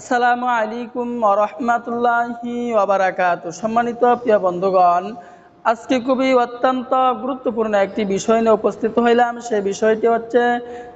আসসালামু আলাইকুম রহমতুল্লাহি ওবরাকাত সম্মানিত প্রিয় বন্ধুগণ, আজকে খুবই অত্যন্ত গুরুত্বপূর্ণ একটি বিষয় নিয়ে উপস্থিত হইলাম। সে বিষয়টি হচ্ছে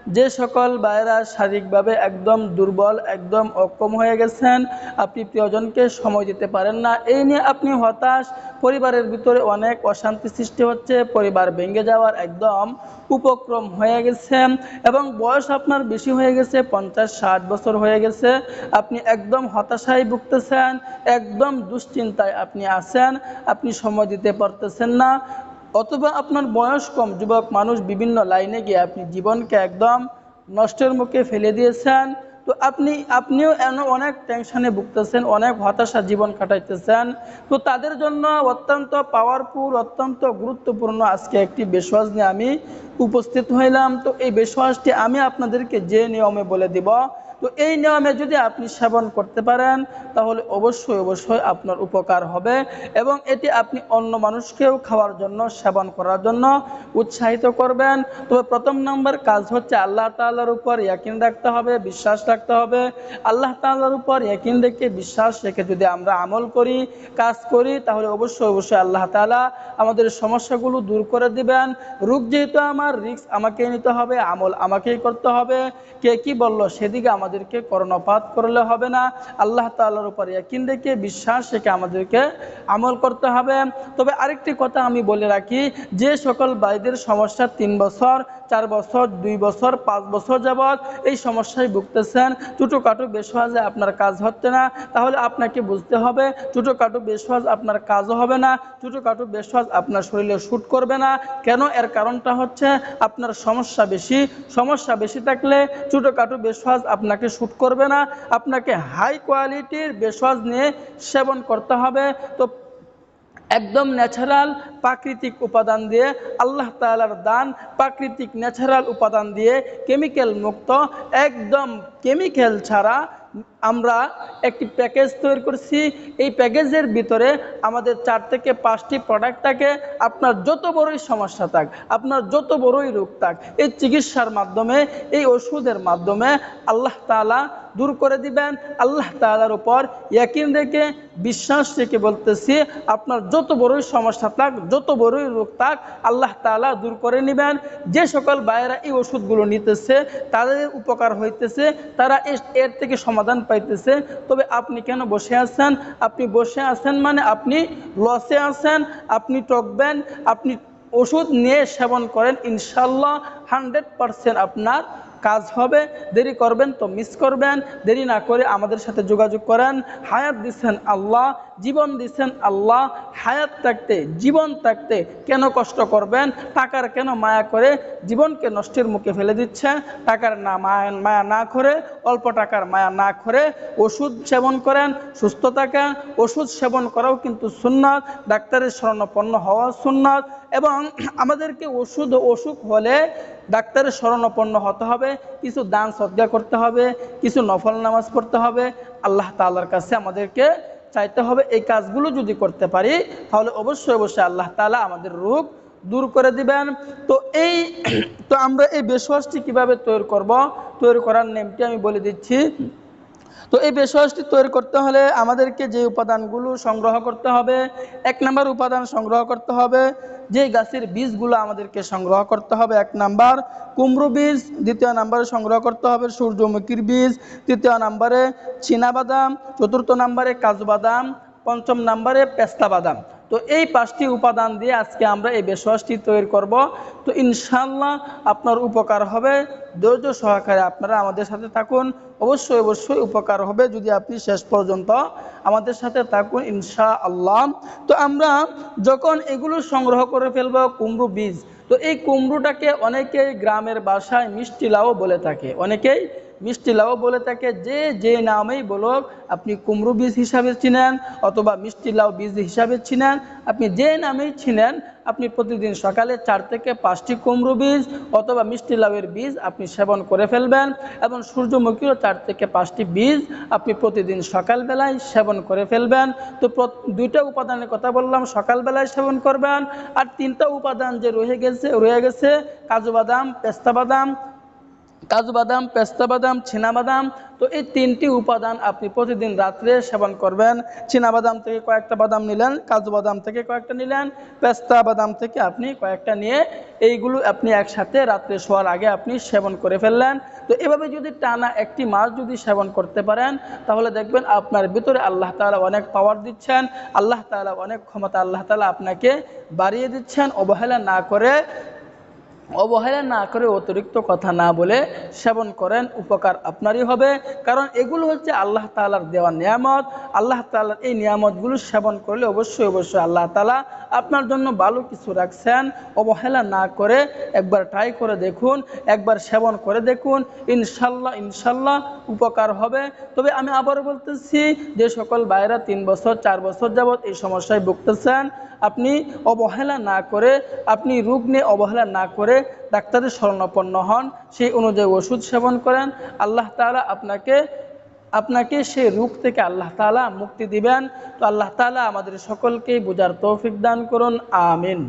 যে সকল ভাইয়েরা শারীরিকভাবে একদম দুর্বল, একদম অক্ষম হয়ে গেছেন, আপনি প্রিয়জনকে সময় দিতে পারেন না। এই নিয়ে আপনি হতাশ। পরিবারের ভিতরে অনেক অশান্তি সৃষ্টি হচ্ছে। পরিবার ভেঙে যাওয়ার একদম উপক্রম হয়ে গেছে এবং বয়স আপনার বেশি হয়ে গেছে, পঞ্চাশ, ষাট বছর হয়ে গেছে। আপনি একদম হতাশায় ভুগতেছেন, একদম দুশ্চিন্তায় আপনি আছেন। আপনি সময় দিতে পারতেছেন না। অথবা আপনার বয়স কম, যুবক, মানুষ বিভিন্ন লাইনে গিয়ে আপনি জীবনকে একদম নষ্টের মুখে ফেলে দিয়েছেন। তো আপনি, আপনিও এন অনেক টেনশনে ভুগতেছেন, অনেক হতাশা জীবন কাটাইতেছেন। তো তাদের জন্য অত্যন্ত পাওয়ারফুল অত্যন্ত গুরুত্বপূর্ণ আজকে একটি বিশ্বাস নিয়ে আমি উপস্থিত হইলাম। তো এই বিশ্বাসটি আমি আপনাদেরকে যে নিয়মে বলে দিব তো এই নিয়মে যদি আপনি সেবন করতে পারেন, তাহলে অবশ্যই অবশ্যই আপনার উপকার হবে এবং এটি আপনি অন্য মানুষকেও খাওয়ার জন্য, সেবন করার জন্য উৎসাহিত করবেন। তবে প্রথম নম্বর কাজ হচ্ছে আল্লাহ তাল্লার উপর ইয়াকিন রাখতে হবে, বিশ্বাস রাখতে হবে। আল্লাহ তাল্লার উপর ইয়াকিন রেখে বিশ্বাস রেখে যদি আমরা আমল করি, কাজ করি, তাহলে অবশ্যই অবশ্যই আল্লাহ তালা আমাদের সমস্যাগুলো দূর করে দিবেন। রোগ যেহেতু আমার, রিস্ক আমাকেই নিতে হবে, আমল আমাকেই করতে হবে। কে কি বলল, সেদিকে আমাদেরকে কর্ণপাত করলে হবে না। আল্লাহ তাল্লার উপর ইয়াকিন রেখে, বিশ্বাস রেখে আমাদেরকে আমল করতে হবে। তবে আরেকটি কথা আমি বলে রাখি, যে সকল ভাইদের সমস্যা তিন বছর, চার বছর, দুই বছর, পাঁচ বছর যাবৎ এই সমস্যায় ভুগতেছেন, ছোটোখাটো বেসওয়াজে আপনার কাজ হচ্ছে না, তাহলে আপনাকে বুঝতে হবে, ছোটোখাটো বেসওয়াজ আপনার কাজও হবে না, ছোটোখাটো বেসওয়াজ আপনার শরীরে শ্যুট করবে না। কেন? এর কারণটা হচ্ছে আপনার সমস্যা বেশি। সমস্যা বেশি থাকলে ছোটোখাটো বেসওয়াজ আপনাকে শ্যুট করবে না, আপনাকে হাই কোয়ালিটির বেসওয়াজ নিয়ে সেবন করতে হবে। তো একদম ন্যাচারাল প্রাকৃতিক উপাদান দিয়ে, আল্লাহ তালার দান প্রাকৃতিক ন্যাচারাল উপাদান দিয়ে কেমিক্যাল মুক্ত, একদম কেমিক্যাল ছাড়া আমরা একটি প্যাকেজ তৈরি করছি। এই প্যাকেজের ভিতরে আমাদের চার থেকে পাঁচটি প্রোডাক্ট থাকে। আপনার যত বড়ই সমস্যা থাক, আপনার যত বড়ই রোগ থাক, এই চিকিৎসার মাধ্যমে, এই ওষুধের মাধ্যমে আল্লাহ তালা দূর করে দিবেন। আল্লাহ তালার উপর ইয়াকিন রেখে বিশ্বাস রেখে বলতেছি, আপনার যত বড়ই সমস্যা থাক, যত বড়ই রোগ থাক, আল্লাহ তালা দূর করে নেবেন। যে সকল ভাইয়েরা এই ওষুধগুলো নিতেছে, তাদের উপকার হইতেছে, তারা এর থেকে সমাধান পাইতেছে। তবে আপনি কেন বসে আছেন? আপনি বসে আছেন মানে আপনি লসে আছেন, আপনি টকবেন, আপনি ওষুধ নিয়ে সেবন করেন ইনশাল্লাহ হান্ড্রেড পারসেন্ট আপনার কাজ হবে, দেরি করবেন তো মিস করবেন, দেরি না করে আমাদের সাথে যোগাযোগ করেন। হায়াত দিচ্ছেন আল্লাহ জীবন দিচ্ছেন আল্লাহ, হায়াত থাকতে, জীবন থাকতে কেন কষ্ট করবেন? টাকার কেন মায়া করে জীবনকে নষ্টের মুখে ফেলে দিচ্ছে? টাকার না মায়া মায়া না করে, অল্প টাকার মায়া না করে ওষুধ সেবন করেন, সুস্থ থাকেন। ওষুধ সেবন করাও কিন্তু সুন্নত, ডাক্তারের শরণাপন্ন হওয়া সুন্নত। এবং আমাদেরকে ওষুধ অসুখ হলে ডাক্তারের শরণাপন্ন হতে হবে, কিছু দান সজ্ঞা করতে হবে, কিছু নফল নামাজ পড়তে হবে। আল্লাহ তাল্লার কাছে আমাদেরকে চাইতে হবে এই কাজগুলো যদি করতে পারি, তাহলে অবশ্যই অবশ্যই আল্লাহ তালা আমাদের রোগ দূর করে দিবেন। তো এই, তো আমরা এই বেশওয়াসটি কীভাবে তৈরি করব? তৈরি করার নেমটি আমি বলে দিচ্ছি। তো এই বেশওয়াসটি তৈরি করতে হলে আমাদেরকে যে উপাদানগুলো সংগ্রহ করতে হবে, এক নাম্বার উপাদান সংগ্রহ করতে হবে যে গাছের বীজগুলো আমাদেরকে সংগ্রহ করতে হবে, এক নাম্বার কুমড়ো বীজ, দ্বিতীয় নাম্বারে সংগ্রহ করতে হবে সূর্যমুখীর বীজ, তৃতীয় নাম্বারে বাদাম চতুর্থ নাম্বারে কাজু বাদাম পঞ্চম নাম্বারে পেস্তা বাদাম তো এই পাঁচটি উপাদান দিয়ে আজকে আমরা এই বেশওয়াসটি তৈরি করব। তো ইনশাল্লাহ আপনার উপকার হবে। ধৈর্য সহকারে আপনারা আমাদের সাথে থাকুন। অবশ্যই অবশ্যই উপকার হবে যদি আপনি শেষ পর্যন্ত আমাদের সাথে থাকুন ইনশা আল্লাহ তো আমরা যখন এগুলো সংগ্রহ করে ফেলব কুমড়ো বীজ, তো এই কুমড়োটাকে অনেকেই গ্রামের বাসায় মিষ্টি লাউ বলে থাকে। অনেকেই মিষ্টি লাউ বলে থাকে যে যে নামেই বলুক, আপনি কুমড়ো বীজ হিসাবে চিনেন অথবা মিষ্টি লাউ বীজ হিসাবে চিনেন, আপনি যে নামেই চিনেন, আপনি প্রতিদিন সকালে চার থেকে পাঁচটি কুমড়ো বীজ অথবা মিষ্টি লাউয়ের বীজ আপনি সেবন করে ফেলবেন এবং সূর্যমুখীও চার থেকে পাঁচটি বীজ আপনি প্রতিদিন সকালবেলায় সেবন করে ফেলবেন। তো দুইটা উপাদানের কথা বললাম, সকালবেলায় সেবন করবেন। আর তিনটা উপাদান যে রয়ে গেছে রয়ে গেছে কাজু বাদাম, পেস্তা বাদাম কাজু বাদাম পেস্তা বাদাম বাদাম তো এই তিনটি উপাদান আপনি প্রতিদিন রাত্রে সেবন করবেন। বাদাম থেকে কয়েকটা বাদাম নিলেন কাজু বাদাম থেকে কয়েকটা নিলেন পেস্তা বাদাম থেকে আপনি কয়েকটা নিয়ে এইগুলো আপনি একসাথে রাত্রে শোয়ার আগে আপনি সেবন করে ফেললেন। তো এভাবে যদি টানা একটি মাস যদি সেবন করতে পারেন, তাহলে দেখবেন আপনার ভিতরে আল্লাহ তাআলা অনেক পাওয়ার দিচ্ছেন, আল্লাহ তাআলা অনেক ক্ষমতা আল্লাহ তালা আপনাকে বাড়িয়ে দিচ্ছেন, অবহেলা না করে অবহেলা না করে অতিরিক্ত কথা না বলে সেবন করেন, উপকার আপনারই হবে। কারণ এগুলো হচ্ছে আল্লাহ তালার দেওয়া নিয়ামত। আল্লাহ তালার এই নিয়ামতগুলো সেবন করলে অবশ্যই অবশ্যই আল্লাহ তালা আপনার জন্য ভালো কিছু রাখছেন। অবহেলা না করে একবার ট্রাই করে দেখুন, একবার সেবন করে দেখুন, ইনশাল্লাহ ইনশাল্লাহ উপকার হবে। তবে আমি আবারও বলতেছি, যে সকল বাইরা তিন বছর, চার বছর যাবৎ এই সমস্যায় ভুগতেছেন, আপনি অবহেলা না করে, আপনি রোগ নিয়ে অবহেলা না করে ডাক্তারের স্মরণাপন্ন হন, সেই অনুযায়ী ওষুধ সেবন করেন। আল্লাহ তালা আপনাকে আপনাকে সেই রূপ থেকে আল্লাহ তালা মুক্তি দিবেন। তো আল্লাহ তালা আমাদের সকলকেই বোঝার তৌফিক দান করুন। আমিন।